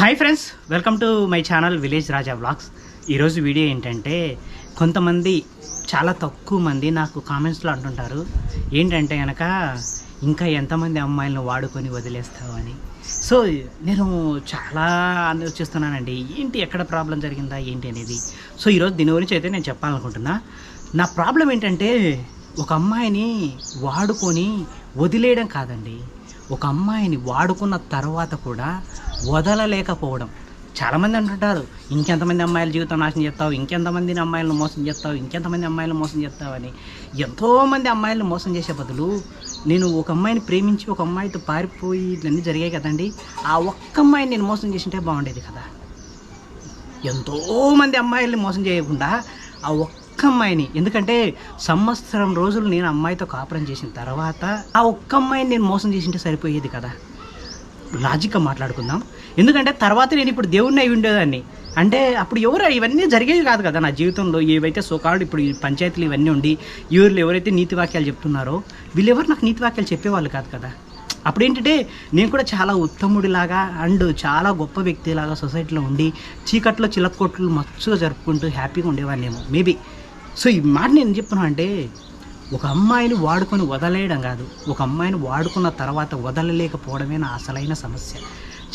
Hi friends welcome to my channel village Raja vlogs ఈరోజు video ఏంటంటే కొంతమంది చాలా తక్కువ మంది నాకు కామెంట్స్లో అంటుంటారు. ఏంటంటే కనుక ఇంకా ఎంతమంది అమ్మాయిలను వాడుకొని వదిలేస్తావు అని. సో నేను చాలా ఆలోచిస్తున్నానండి ఏంటి ఎక్కడ ప్రాబ్లం జరిగిందా ఏంటి అనేది. సో ఈరోజు దీని గురించి అయితే నేను చెప్పాలనుకుంటున్నా. నా ప్రాబ్లం ఏంటంటే ఒక అమ్మాయిని వాడుకొని వదిలేయడం కాదండి. ఒక అమ్మాయిని వాడుకున్న తర్వాత కూడా వదలలేకపోవడం. చాలామంది అంటుంటారు ఇంకెంతమంది అమ్మాయిల జీవితం నాశనం చేస్తావు? ఇంకెంతమంది అమ్మాయిలను మోసం చేస్తావు? ఇంకెంతమంది అమ్మాయిలను మోసం చేస్తావని ఎంతోమంది అమ్మాయిలను మోసం చేసే బదులు నేను ఒక అమ్మాయిని ప్రేమించి ఒక అమ్మాయితో పారిపోయి ఇవన్నీ జరిగాయి కదండి ఆ ఒక్క అమ్మాయిని నేను మోసం చేసింటే బాగుండేది కదా? ఎంతోమంది అమ్మాయిల్ని మోసం చేయకుండా ఆ ఒక్క ఒక్క అమ్మాయిని. ఎందుకంటే సంవత్సరం రోజులు నేను అమ్మాయితో కాపురం చేసిన తర్వాత ఆ ఒక్క అమ్మాయిని నేను మోసం చేసింటే సరిపోయేది కదా. లాజిక్గా మాట్లాడుకుందాం. ఎందుకంటే తర్వాత నేను ఇప్పుడు దేవుణ్ణి అయి ఉండేదాన్ని. అంటే అప్పుడు ఎవరు ఇవన్నీ జరిగేవి కాదు కదా నా జీవితంలో. ఏవైతే సోకాళ్ళు ఇప్పుడు ఈ పంచాయతీలు ఇవన్నీ ఉండి ఎవరు ఎవరైతే నీతి వాక్యాలు చెప్తున్నారో వీళ్ళెవరు నాకు నీతి వాక్యాలు చెప్పేవాళ్ళు కాదు కదా. అప్పుడు ఏంటంటే నేను కూడా చాలా ఉత్తముడిలాగా అండ్ చాలా గొప్ప వ్యక్తిలాగా సొసైటీలో ఉండి చీకట్లో చిలక్కొట్లు మచ్చుగా జరుపుకుంటూ హ్యాపీగా ఉండేవాడినేమో. మేబీ సో ఈ మాట నేను చెప్తున్నా అంటే ఒక అమ్మాయిని వాడుకొని వదలేయడం కాదు. ఒక అమ్మాయిని వాడుకున్న తర్వాత వదలలేకపోవడమే నా అసలైన సమస్య.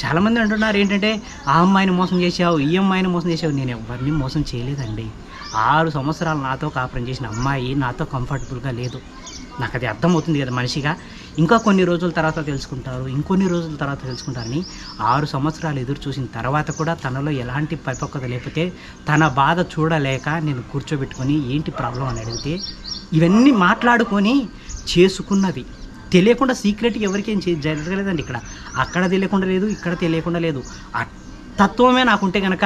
చాలామంది అంటున్నారు ఏంటంటే ఆ అమ్మాయిని మోసం చేసావు ఈ అమ్మాయిని మోసం చేసావు నేను ఎవరిని మోసం చేయలేదండి. ఆరు సంవత్సరాలు నాతో కాపురం చేసిన అమ్మాయి నాతో కంఫర్టబుల్గా లేదు. నాకు అది అర్థమవుతుంది కదా మనిషిగా. ఇంకా కొన్ని రోజుల తర్వాత తెలుసుకుంటారు ఇంకొన్ని రోజుల తర్వాత తెలుసుకుంటారని ఆరు సంవత్సరాలు ఎదురు చూసిన తర్వాత కూడా తనలో ఎలాంటి పరిపక్వత లేకపోతే తన బాధ చూడలేక నేను కూర్చోబెట్టుకొని ఏంటి ప్రాబ్లం అని అడిగితే ఇవన్నీ మాట్లాడుకొని చేసుకున్నది. తెలియకుండా సీక్రెట్ ఎవరికేం జరగలేదండి ఇక్కడ. అక్కడ తెలియకుండా లేదు ఇక్కడ తెలియకుండా లేదు. తత్వమే నాకుంటే కనుక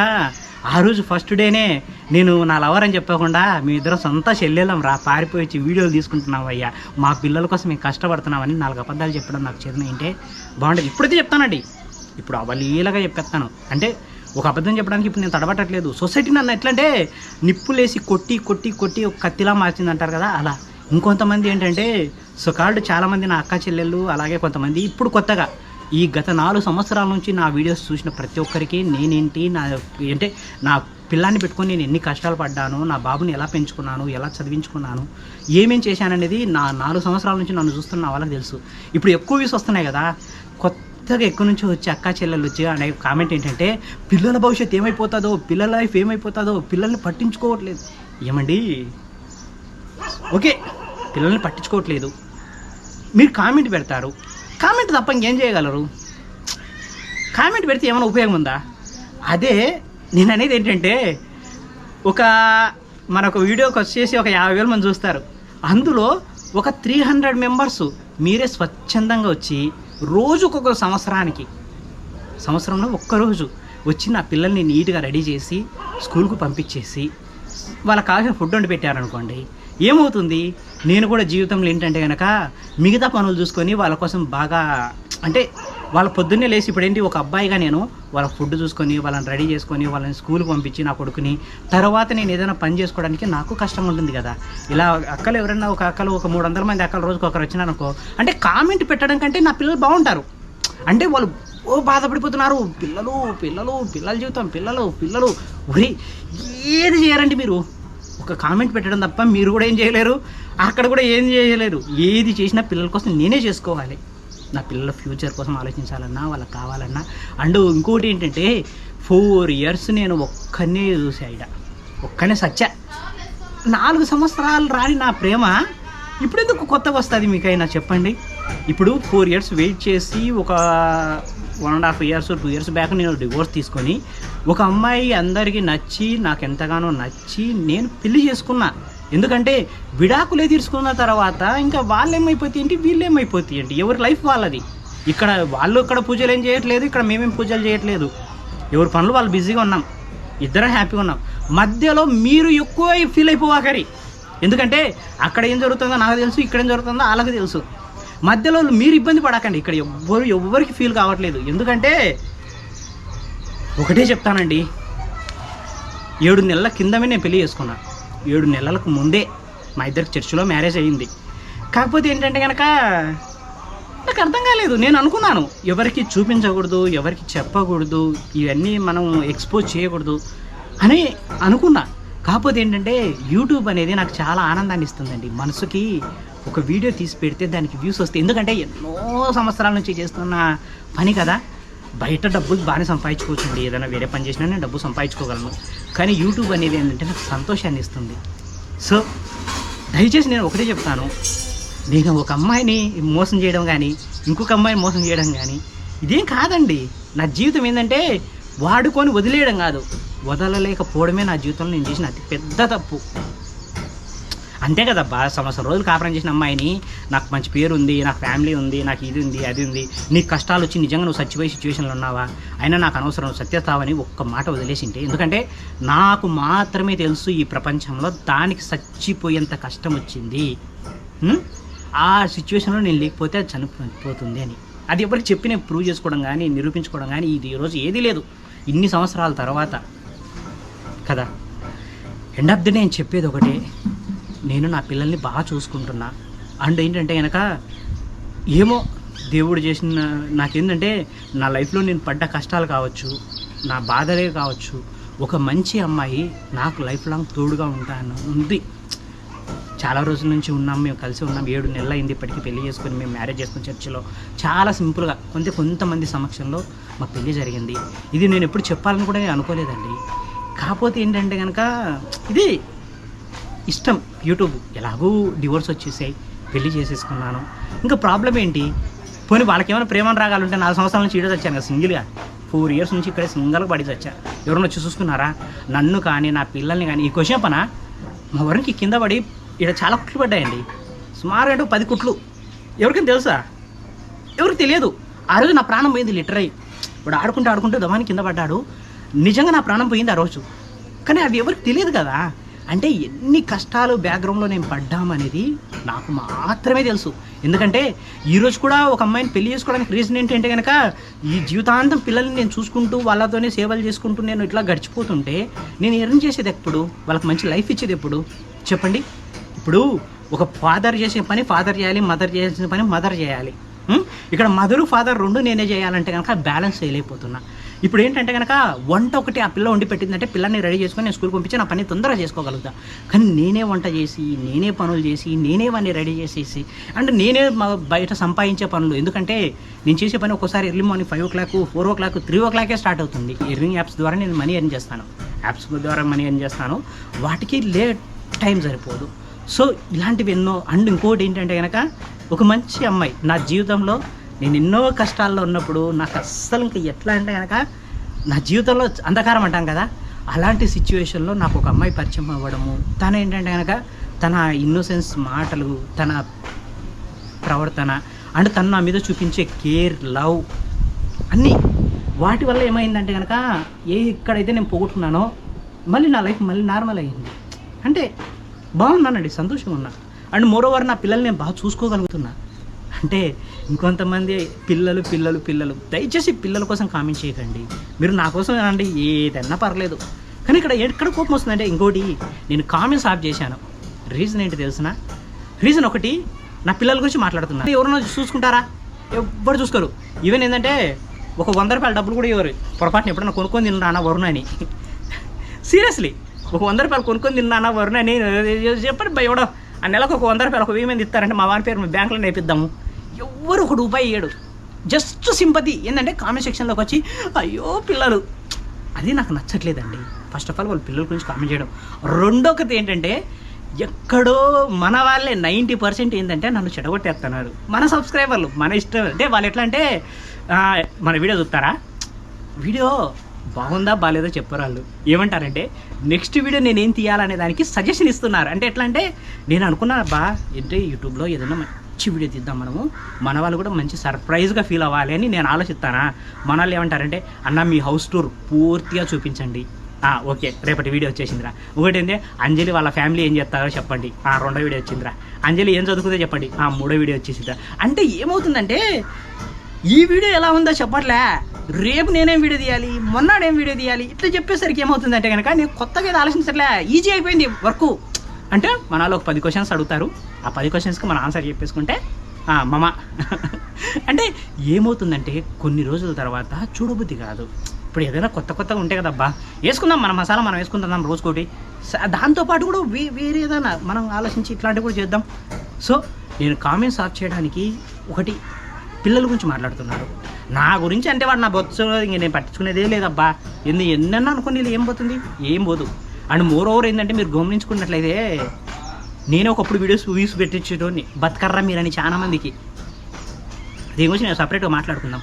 ఆ రోజు ఫస్ట్ డేనే నేను నా లవర్ అని చెప్పకుండా మీ ఇద్దరు సొంత చెల్లెలం రా పారిపోయి వచ్చి వీడియోలు తీసుకుంటున్నాం అయ్యా. మా పిల్లల కోసం మేము కష్టపడుతున్నామని నాలుగు అబద్ధాలు చెప్పడం నాకు చేతన ఏంటే? బాగుంటుంది. ఇప్పుడైతే చెప్తానండి. ఇప్పుడు అవలీలగా చెప్పేస్తాను. అంటే ఒక అబద్ధం చెప్పడానికి ఇప్పుడు నేను తడబట్టట్లేదు. సొసైటీ నన్ను ఎట్లంటే నిప్పులేసి కొట్టి కొట్టి కొట్టి ఒక కత్తిలా మార్చింది అంటారు కదా అలా. ఇంకొంతమంది ఏంటంటే సో కాళ్ళు చాలామంది నా అక్క చెల్లెళ్ళు అలాగే కొంతమంది ఇప్పుడు కొత్తగా. ఈ గత నాలుగు సంవత్సరాల నుంచి నా వీడియోస్ చూసిన ప్రతి ఒక్కరికి నేనేంటి నా అంటే నా పిల్లాన్ని పెట్టుకొని నేను ఎన్ని కష్టాలు పడ్డాను నా బాబుని ఎలా పెంచుకున్నాను ఎలా చదివించుకున్నాను ఏమేం చేశాననేది నా నాలుగు సంవత్సరాల నుంచి నన్ను చూస్తున్న వాళ్ళకి తెలుసు. ఇప్పుడు ఎక్కువ వ్యూస్ వస్తున్నాయి కదా కొత్తగా ఎక్కడి నుంచి వచ్చి అక్క చెల్లెలు వచ్చి అనే కామెంట్ ఏంటంటే పిల్లల భవిష్యత్తు ఏమైపోతుందో పిల్లల లైఫ్ ఏమైపోతుందో పిల్లల్ని పట్టించుకోవట్లేదు. ఏమండి? ఓకే పిల్లల్ని పట్టించుకోవట్లేదు. మీరు కామెంట్ పెడతారు. కామెంట్ తప్ప ఇంకేం చేయగలరు? కామెంట్ పెడితే ఏమైనా ఉపయోగం ఉందా? అదే నేను అనేది ఏంటంటే ఒక మన వీడియోకి వచ్చేసి ఒక యాభై వేల మంది చూస్తారు. అందులో ఒక త్రీ హండ్రెడ్ మెంబర్స్ మీరే స్వచ్ఛందంగా వచ్చి రోజుకొక సంవత్సరానికి సంవత్సరంలో ఒక్కరోజు వచ్చి నా పిల్లల్ని నీట్గా రెడీ చేసి స్కూల్కు పంపించేసి వాళ్ళకి కావాల్సిన ఫుడ్ వండి పెట్టారనుకోండి ఏమవుతుంది? నేను కూడా జీవితంలో ఏంటంటే కనుక మిగతా పనులు చూసుకొని వాళ్ళ కోసం బాగా అంటే వాళ్ళ పొద్దున్నే లేచి ఇప్పుడు ఏంటి ఒక అబ్బాయిగా నేను వాళ్ళ ఫుడ్ చూసుకొని వాళ్ళని రెడీ చేసుకొని వాళ్ళని స్కూల్కి పంపించి నా కొడుకుని తర్వాత నేను ఏదైనా పని చేసుకోవడానికి నాకు కష్టం ఉంటుంది కదా. ఇలా అక్కలు ఎవరైనా ఒక అక్కలు ఒక మూడు వందల మంది అక్కలు రోజుకి ఒకరు వచ్చినారనుకో అంటే కామెంట్ పెట్టడం కంటే నా పిల్లలు బాగుంటారు. అంటే వాళ్ళు ఓ బాధపడిపోతున్నారు. పిల్లలు పిల్లలు పిల్లల జీవితం పిల్లలు పిల్లలు. ఒరే ఏది చేయరండి మీరు? ఒక కామెంట్ పెట్టడం తప్ప మీరు కూడా ఏం చేయలేరు అక్కడ కూడా ఏం చేయలేరు. ఏది చేసినా పిల్లల కోసం నేనే చేసుకోవాలి. నా పిల్లల ఫ్యూచర్ కోసం ఆలోచించాలన్నా వాళ్ళకి కావాలన్నా. అండ్ ఇంకోటి ఏంటంటే ఫోర్ ఇయర్స్ నేను ఒక్కనే చూసా ఇక ఒక్కనే సచ్చా. నాలుగు సంవత్సరాలు రాని నా ప్రేమ ఇప్పుడు ఎందుకు కొత్తగా వస్తుంది మీకైనా చెప్పండి? ఇప్పుడు ఫోర్ ఇయర్స్ వెయిట్ చేసి ఒక one and half years two years back నేను డివోర్స్ తీసుకొని ఒక అమ్మాయి అందరికీ నచ్చి నాకు ఎంతగానో నచ్చి నేను పెళ్ళి చేసుకున్నా. ఎందుకంటే విడాకులే తీసుకున్న తర్వాత ఇంకా వాళ్ళు ఏమైపోతే ఏంటి? వీళ్ళు ఏంటి? ఎవరి లైఫ్ వాళ్ళది. ఇక్కడ వాళ్ళు ఇక్కడ పూజలు ఏం చేయట్లేదు ఇక్కడ మేమేం పూజలు చేయట్లేదు. ఎవరి పనులు వాళ్ళు బిజీగా ఉన్నాం. ఇద్దరం హ్యాపీగా ఉన్నాం. మధ్యలో మీరు ఎక్కువ ఫీల్ అయిపోవాకరి. ఎందుకంటే అక్కడ ఏం జరుగుతుందో నాకు తెలుసు ఇక్కడ ఏం జరుగుతుందో వాళ్ళకి తెలుసు. మధ్యలో మీరు ఇబ్బంది పడకండి. ఇక్కడ ఎవ్వరు ఎవ్వరికి ఫీల్ కావట్లేదు. ఎందుకంటే ఒకటే చెప్తానండి. ఏడు నెలల కిందమే నేను పెళ్ళి చేసుకున్నా. ఏడు నెలలకు ముందే మా ఇద్దరికి చర్చిలో మ్యారేజ్ అయ్యింది. కాకపోతే ఏంటంటే కనుక నాకు అర్థం కాలేదు. నేను అనుకున్నాను. ఎవరికి చూపించకూడదు ఎవరికి చెప్పకూడదు ఇవన్నీ మనం ఎక్స్పోజ్ చేయకూడదు అని అనుకున్నా. కాకపోతే ఏంటంటే యూట్యూబ్ అనేది నాకు చాలా ఆనందాన్ని ఇస్తుందండి. మనసుకి ఒక వీడియో తీసి పెడితే దానికి వ్యూస్ వస్తాయి. ఎందుకంటే ఎన్నో సంవత్సరాల నుంచి చేస్తున్న పని కదా. బయట డబ్బులు బాగానే సంపాదించుకోవచ్చండి. ఏదైనా వేరే పని చేసినా నేను డబ్బు సంపాదించుకోగలను. కానీ యూట్యూబ్ అనేది ఏంటంటే నాకు సంతోషాన్ని ఇస్తుంది. సో దయచేసి నేను ఒకటే చెప్తాను. నేను ఒక అమ్మాయిని మోసం చేయడం కానీ ఇంకొక అమ్మాయిని మోసం చేయడం కానీ ఇదేం కాదండి. నా జీవితం ఏంటంటే వాడుకొని వదిలేయడం కాదు. వదలలేకపోవడమే నా జీవితంలో నేను చేసిన అతి పెద్ద తప్పు. అంతే కదా సంవత్సరం రోజులు కాపురం చేసిన అమ్మాయిని నాకు మంచి పేరు ఉంది నాకు ఫ్యామిలీ ఉంది నాకు ఇది ఉంది అది ఉంది నీకు కష్టాలు వచ్చి నిజంగా నువ్వు సచ్చిపోయే సిచ్యువేషన్లో ఉన్నావా? అయినా నాకు అనవసరం సత్యస్తావని ఒక్క మాట వదిలేసింటే. ఎందుకంటే నాకు మాత్రమే తెలుసు ఈ ప్రపంచంలో దానికి చచ్చిపోయేంత కష్టం వచ్చింది. ఆ సిచ్యువేషన్లో నేను లేకపోతే అది చనిపోతుంది అని. అది ఎవరికి చెప్పి నేను ప్రూవ్ చేసుకోవడం కానీ నిరూపించుకోవడం కానీ ఇది ఈరోజు ఏదీ లేదు. ఇన్ని సంవత్సరాల తర్వాత కదా. ఎండ్ ఆఫ్ ది నేను చెప్పేది ఒకటే. నేను నా పిల్లల్ని బాగా చూసుకుంటున్నా. అండ్ ఏంటంటే కనుక ఏమో దేవుడు చేసిన నాకేంటంటే నా లైఫ్లో నేను పడ్డ కష్టాలు కావచ్చు నా బాధలే కావచ్చు ఒక మంచి అమ్మాయి నాకు లైఫ్ లాంగ్ తోడుగా ఉంటాను ఉంది. చాలా రోజుల నుంచి ఉన్నాం మేము కలిసి ఉన్నాం ఏడు నెలలు అయింది ఇప్పటికీ పెళ్ళి చేసుకొని మేము మ్యారేజ్ చేసుకుని చర్చిలో. చాలా సింపుల్గా కొంత కొంతమంది సమక్షంలో మా పెళ్ళి జరిగింది. ఇది నేను ఎప్పుడు చెప్పాలని కూడా నేను అనుకోలేదండి. కాకపోతే ఏంటంటే కనుక ఇది ఇష్టం. యూట్యూబ్ ఎలాగూ డివోర్స్ వచ్చేసాయి. పెళ్ళి చేసేసుకున్నాను. ఇంకా ప్రాబ్లం ఏంటి? పోనీ వాళ్ళకి ఏమైనా ప్రేమ రాగాలంటే నాలుగు సంవత్సరాల నుంచి ఈడో వచ్చాను కదా సింగిల్గా. ఫోర్ ఇయర్స్ నుంచి ఇక్కడే సింగిల్గా పడి వచ్చా ఎవరైనా వచ్చి చూసుకున్నారా? నన్ను కానీ నా పిల్లల్ని కానీ. ఈ క్వశ్చన్ పన? మా వరకు కింద పడి ఇక్కడ చాలా కుట్లు పడ్డాయండి. సుమారు అంటే పది కుట్లు. ఎవరికైనా తెలుసా? ఎవరికి తెలియదు. ఆ రోజు నా ప్రాణం పోయింది లిటరై ఇప్పుడు ఆడుకుంటూ ఆడుకుంటూ దమాని కింద పడ్డాడు. నిజంగా నా ప్రాణం పోయింది ఆ రోజు. కానీ అది ఎవరికి తెలియదు కదా. అంటే ఎన్ని కష్టాలు బ్యాక్గ్రౌండ్లో నేను పడ్డామనేది నాకు మాత్రమే తెలుసు. ఎందుకంటే ఈరోజు కూడా ఒక అమ్మాయిని పెళ్ళి చేసుకోవడానికి రీజన్ ఏంటంటే కనుక ఈ జీవితాంతం పిల్లల్ని నేను చూసుకుంటూ వాళ్ళతోనే సేవలు చేసుకుంటూ నేను ఇట్లా గడిచిపోతుంటే నేను ఎర్న్ చేసేది ఎప్పుడు? వాళ్ళకి మంచి లైఫ్ ఇచ్చేది ఎప్పుడు? చెప్పండి. ఇప్పుడు ఒక ఫాదర్ చేసే పని ఫాదర్ చేయాలి మదర్ చేసిన పని మదర్ చేయాలి. ఇక్కడ మదరు ఫాదర్ రెండు నేనే చేయాలంటే కనుక బ్యాలెన్స్ చేయలేకపోతున్నా. ఇప్పుడు ఏంటంటే కనుక వంట ఒకటి ఆ పిల్ల వండి పెట్టిందంటే పిల్లల్ని రెడీ చేసుకొని నేను స్కూల్ పంపించి నా పని తొందరగా చేసుకోగలుగుతా. కానీ నేనే వంట చేసి నేనే పనులు చేసి నేనే వాడిని రెడీ చేసేసి అండ్ నేనే మా బయట సంపాదించే పనులు. ఎందుకంటే నేను చేసే పని ఒక్కోసారి early morning five o'clock four o'clock three ఓ క్లాకే స్టార్ట్ అవుతుంది. ఎర్నింగ్ యాప్స్ ద్వారా నేను మనీ ఎర్న్ చేస్తాను. యాప్స్ ద్వారా మనీ ఎర్న్ చేస్తాను. వాటికి లేట్ టైం సరిపోదు. సో ఇలాంటివి ఎన్నో అండ్ ఇంకోటి ఏంటంటే కనుక ఒక మంచి అమ్మాయి. నా జీవితంలో నేను ఎన్నో కష్టాల్లో ఉన్నప్పుడు నాకు అస్సలు ఇంకా ఎట్లా అంటే కనుక నా జీవితంలో అంధకారం అంటాం కదా అలాంటి సిచ్యువేషన్లో నాకు ఒక అమ్మాయి పరిచయం అవ్వడము తను ఏంటంటే కనుక తన ఇన్నోసెన్స్ మాటలు తన ప్రవర్తన అండ్ తను నా మీద చూపించే కేర్ లవ్ అన్నీ. వాటి వల్ల ఏమైందంటే కనుక ఏ ఎక్కడైతే నేను పోగొట్టుకున్నానో మళ్ళీ నా లైఫ్ మళ్ళీ నార్మల్ అయ్యింది. అంటే బాగున్నానండి సంతోషంగా ఉన్నా. అండ్ మోరోవర్ నా పిల్లల్ని నేను బాగా చూసుకోగలుగుతున్నా. అంటే ఇంకొంతమంది పిల్లలు పిల్లలు పిల్లలు దయచేసి పిల్లల కోసం కామెంట్ చేయకండి. మీరు నా కోసం అండి ఏదన్నా పర్లేదు. కానీ ఇక్కడ ఎక్కడ కోపం వస్తుందంటే ఇంకోటి నేను కామెంట్స్ ఆఫ్ చేశాను. రీజన్ ఏంటి తెలిసిన? రీజన్ ఒకటి నా పిల్లల గురించి మాట్లాడుతున్నాను ఎవరైనా చూసుకుంటారా? ఎవ్వరు చూసుకోరు. ఈవెన్ ఏంటంటే ఒక వంద రూపాయల డబ్బులు కూడా ఇవ్వరు. పొరపాటున ఎప్పుడన్నా కొనుక్కొని తిన్నానా వరుణ అని సీరియస్లీ ఒక వంద రూపాయలు కొనుక్కొని తిన్నానా వరుణ అని చెప్పండి భయ ఎవడో. ఆ నెలకు ఒక వంద రూపాయలు ఒక వెయ్యి మంది ఇస్తారంటే మా వారి పేరు బ్యాంకులో నేర్పిద్దాము. ఎవ్వరు ఒక రూపాయి ఇయ్యడు జస్ట్ సింపతి ఏంటంటే కామెంట్ సెక్షన్లోకి వచ్చి అయ్యో పిల్లలు. అది నాకు నచ్చట్లేదండి. ఫస్ట్ ఆఫ్ ఆల్ వాళ్ళు పిల్లల గురించి కామెంట్ చేయడం. రెండోకది ఏంటంటే ఎక్కడో మన వాళ్ళే నైంటీ పర్సెంట్ ఏంటంటే నన్ను చెడగొట్టేస్తున్నారు. మన సబ్స్క్రైబర్లు మన ఇష్టం. అంటే వాళ్ళు ఎట్లా అంటే మన వీడియో చూస్తారా? వీడియో బాగుందా బాగాలేదో చెప్పరాళ్ళు ఏమంటారంటే నెక్స్ట్ వీడియో నేను ఏం తీయాలనే దానికి సజెషన్ ఇస్తున్నారు. అంటే ఎట్లా అంటే నేను అనుకున్నా బా ఏంటంటే యూట్యూబ్లో ఏదైనా మంచి వీడియో తీద్దాం మనము. మన వాళ్ళు కూడా మంచి సర్ప్రైజ్గా ఫీల్ అవ్వాలి అని నేను ఆలోచిస్తానా? మన వాళ్ళు ఏమంటారంటే అన్న మీ హౌస్ టూర్ పూర్తిగా చూపించండి. ఓకే రేపటి వీడియో వచ్చేసిందిరా. ఒకటి ఏంటి అంజలి వాళ్ళ ఫ్యామిలీ ఏం చేస్తారో చెప్పండి. ఆ రెండో వీడియో వచ్చిందిరా. అంజలి ఏం చదువుకుందో చెప్పండి. ఆ మూడో వీడియో వచ్చేసిందిరా. అంటే ఏమవుతుందంటే ఈ వీడియో ఎలా ఉందో చెప్పట్లే. రేపు నేనేం వీడియో తీయాలి? మొన్నాడేం వీడియో తీయాలి? ఇట్లా చెప్పేసరికి ఏమవుతుందంటే కనుక నేను కొత్తగా ఏదో ఆలోచించట్లే ఈజీ అయిపోయింది వర్క్. అంటే మనలో ఒక పది క్వశ్చన్స్ అడుగుతారు. ఆ పది క్వశ్చన్స్కి మనం ఆన్సర్ చెప్పేసుకుంటే మమ. అంటే ఏమవుతుందంటే కొన్ని రోజుల తర్వాత చూడబుద్ధి కాదు. ఇప్పుడు ఏదైనా కొత్త కొత్తగా ఉంటాయి కదబ్బా వేసుకుందాం మన మసాలా మనం వేసుకుందాం రోజుకోటి. దాంతోపాటు కూడా వే వేరే ఏదైనా మనం ఆలోచించి ఇట్లాంటివి కూడా చేద్దాం. సో నేను కామెంట్స్ ఆఫ్ చేయడానికి ఒకటి పిల్లల గురించి మాట్లాడుతున్నారు. నా గురించి అంటే వాడు నా బొత్స ఇంక నేను పట్టించుకునేదే లేదబ్బా. ఎందు ఎన్నన్నా అనుకుని ఏం పోతుంది? ఏం పోదు. అండ్ మోర్ ఓవర్ ఏంటంటే మీరు గమనించుకున్నట్లయితే నేను ఒకప్పుడు వీడియోస్ వ్యూస్ పెట్టించేటోని బతకర్రా మీరని చాలా మందికి. దీని గురించి నేను సపరేట్గా మాట్లాడుకుందాం.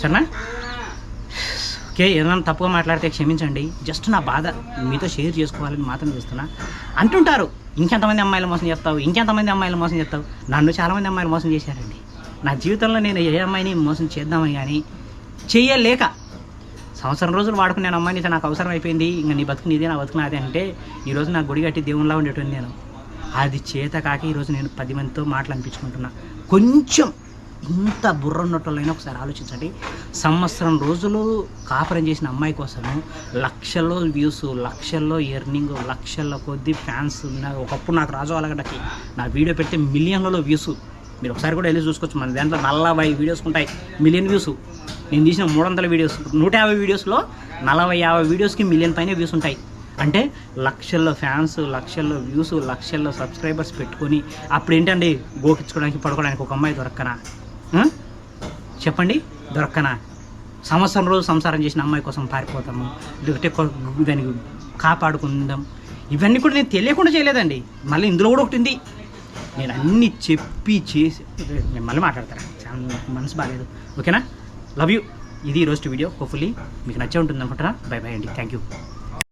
సరేనా? ఓకే ఏదైనా తప్పుగా మాట్లాడితే క్షమించండి. జస్ట్ నా బాధ మీతో షేర్ చేసుకోవాలని మాత్రం చేస్తున్నా. అంటుంటారు ఇంకెంతమంది అమ్మాయిలు మోసం చేస్తావు? ఇంకెంతమంది అమ్మాయిలు మోసం చేస్తావు? నన్ను చాలామంది అమ్మాయిలు మోసం చేశారండి. నా జీవితంలో నేను ఏ అమ్మాయిని మోసం చేద్దామని కానీ చేయలేక సంవత్సరం రోజులు వాడుకునే అమ్మాయిని నాకు అవసరం అయిపోయింది ఇంకా నీ బతుకు నీదే నా బతుకు నాదే అంటే ఈరోజు నా గుడి కట్టి దేవునిలా ఉండేటువంటి నేను. అది చేత కాక ఈరోజు నేను పది మందితో మాటలు అనిపించుకుంటున్నా కొంచెం ఇంత బుర్ర ఉన్నట్లయినా ఒకసారి ఆలోచించండి. సంవత్సరం రోజులు కాపురం చేసిన అమ్మాయి కోసము లక్షల్లో వ్యూస్ లక్షల్లో ఎర్నింగ్ లక్షల్లో కొద్ది ఫ్యాన్స్ ఉన్న ఒకప్పుడు నాకు రాజు అలగడకి నా వీడియో పెడితే మిలియన్లలో వ్యూస్ మీరు ఒకసారి కూడా వెళ్ళి చూసుకోవచ్చు. మన దాంట్లో నలభై వీడియోస్ ఉంటాయి. మిలియన్ వ్యూస్ నేను తీసిన మూడు వందల వీడియోస్ నూట యాభై వీడియోస్లో నలభై యాభై వీడియోస్కి మిలియన్ పైన వ్యూస్ ఉంటాయి. అంటే లక్షల్లో ఫ్యాన్స్ లక్షల్లో వ్యూస్ లక్షల్లో సబ్స్క్రైబర్స్ పెట్టుకొని అప్పుడు ఏంటండి గోకించుకోవడానికి పడుకోవడానికి ఒక అమ్మాయి దొరక్కనా? చెప్పండి. దొరక్కనా? సంవత్సరం రోజు సంసారం చేసిన అమ్మాయి కోసం పారిపోతాము. లేకపోతే దానికి కాపాడుకుందాం. ఇవన్నీ కూడా నేను తెలియకుండా చేయలేదండి. మళ్ళీ ఇందులో కూడా ఒకటి ఉంది. నేను అన్ని చెప్పి చేసి నేను మళ్ళీ మాట్లాడతాను చాలా మనసు బాగాలేదు ఓకేనా? లవ్ యూ ఇది ఈరోజు వీడియో. హోప్ఫుల్లీ మీకు నచ్చే ఉంటుంది అనుకుంటారా బై బై అండి. Thank you